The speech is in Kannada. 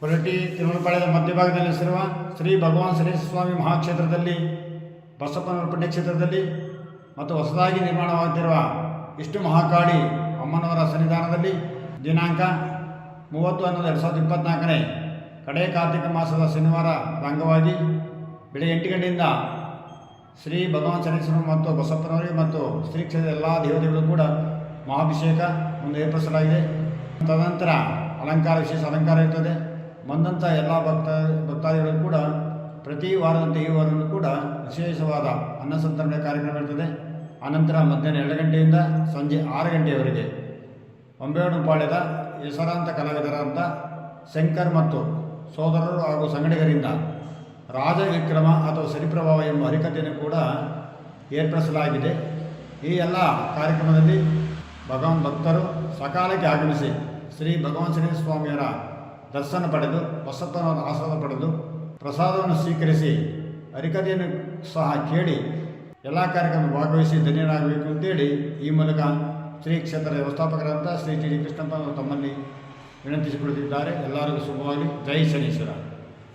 ಕೊರಟಿ ತಿರುಮಲಪಾಳ್ಯದ ಮಧ್ಯಭಾಗದಲ್ಲಿ ನೆಲೆಸಿರುವ ಶ್ರೀ ಭಗವಾನ್ ಶ್ರೀ ಸ್ವಾಮಿ ಮಹಾಕ್ಷೇತ್ರದಲ್ಲಿ ಬಸಪ್ಪನವರ ಪುಣ್ಯಕ್ಷೇತ್ರದಲ್ಲಿ ಮತ್ತು ಹೊಸದಾಗಿ ನಿರ್ಮಾಣವಾಗುತ್ತಿರುವ ಇಷ್ಟು ಮಹಾಕಾಳಿ ಅಮ್ಮನವರ ಸನ್ನಿಧಾನದಲ್ಲಿ ದಿನಾಂಕ ಮೂವತ್ತು ಹನ್ನೊಂದು ಎರಡು ಸಾವಿರದ ಇಪ್ಪತ್ತ್ನಾಲ್ಕನೇ ಕಡೆ ಕಾರ್ತಿಕ ಮಾಸದ ಶನಿವಾರ ಅಂಗವಾಗಿ ಬೆಳಗ್ಗೆ ಎಂಟು ಗಂಟೆಯಿಂದ ಶ್ರೀ ಭಗವಾನ್ ಶನೇಶ್ವರ ಮತ್ತು ಬಸಪ್ಪನವರಿಗೆ ಮತ್ತು ಶ್ರೀ ಕ್ಷೇತ್ರದ ಎಲ್ಲ ದೇವತೆಗಳು ಕೂಡ ಮಹಾಭಿಷೇಕ ಒಂದು ಏರ್ಪಡಿಸಲಾಗಿದೆ. ತದನಂತರ ಅಲಂಕಾರ, ವಿಶೇಷ ಅಲಂಕಾರ ಇರ್ತದೆ. ಬಂದಂಥ ಎಲ್ಲ ಭಕ್ತ ಭಕ್ತಾದಿಗಳು ಕೂಡ ಪ್ರತಿ ವಾರದಂತೆ ಈ ವಾರವೂ ಕೂಡ ವಿಶೇಷವಾದ ಅನ್ನ ಸಂತರಣೆ ಕಾರ್ಯಕ್ರಮ ಇರ್ತದೆ ಆನಂತರ ಮಧ್ಯಾಹ್ನ ಎರಡು ಗಂಟೆಯಿಂದ ಸಂಜೆ ಆರು ಗಂಟೆಯವರೆಗೆ ಒಂಬೇವನಪಾಳ್ಯದ ಹೆಸರಾಂತ ಕಲಾವಿದರಾದಂಥ ಶಂಕರ್ ಮತ್ತು ಸೋದರರು ಹಾಗೂ ಸಂಗಡಿಗರಿಂದ ರಾಜವಿಕ್ರಮ ಅಥವಾ ಸರಿಪ್ರಭಾವ ಎಂಬ ಹರಿಕತೆಯನ್ನು ಕೂಡ ಏರ್ಪಡಿಸಲಾಗಿದೆ. ಈ ಎಲ್ಲ ಕಾರ್ಯಕ್ರಮದಲ್ಲಿ ಭಗವಾನ್ ಭಕ್ತರು ಸಕಾಲಕ್ಕೆ ಆಗಮಿಸಿ ಶ್ರೀ ಭಗವಾನ್ ಶ್ರೀ ಸ್ವಾಮಿಯವರ ದರ್ಶನ ಪಡೆದು ಬಸಪ್ಪನವರ ಆಸ್ವಾದ ಪಡೆದು, ಪ್ರಸಾದವನ್ನು ಸ್ವೀಕರಿಸಿ, ಹರಿಕಥೆಯನ್ನು ಸಹ ಕೇಳಿ, ಎಲ್ಲ ಕಾರ್ಯಕ್ರಮ ಭಾಗವಹಿಸಿ ಧನ್ಯರಾಗಬೇಕು ಅಂತೇಳಿ ಈ ಮೂಲಕ ಶ್ರೀ ಕ್ಷೇತ್ರ ವ್ಯವಸ್ಥಾಪಕರಾದಂಥ ಶ್ರೀ ಟಿ ಡಿ ಕೃಷ್ಣಪ್ಪ ತಮ್ಮಲ್ಲಿ ವಿನಂತಿಸಿಕೊಳ್ಳುತ್ತಿದ್ದಾರೆ ಎಲ್ಲರಿಗೂ ಶುಭವಾಗಿ ಜೈ ಶನೀಶ್ವರ.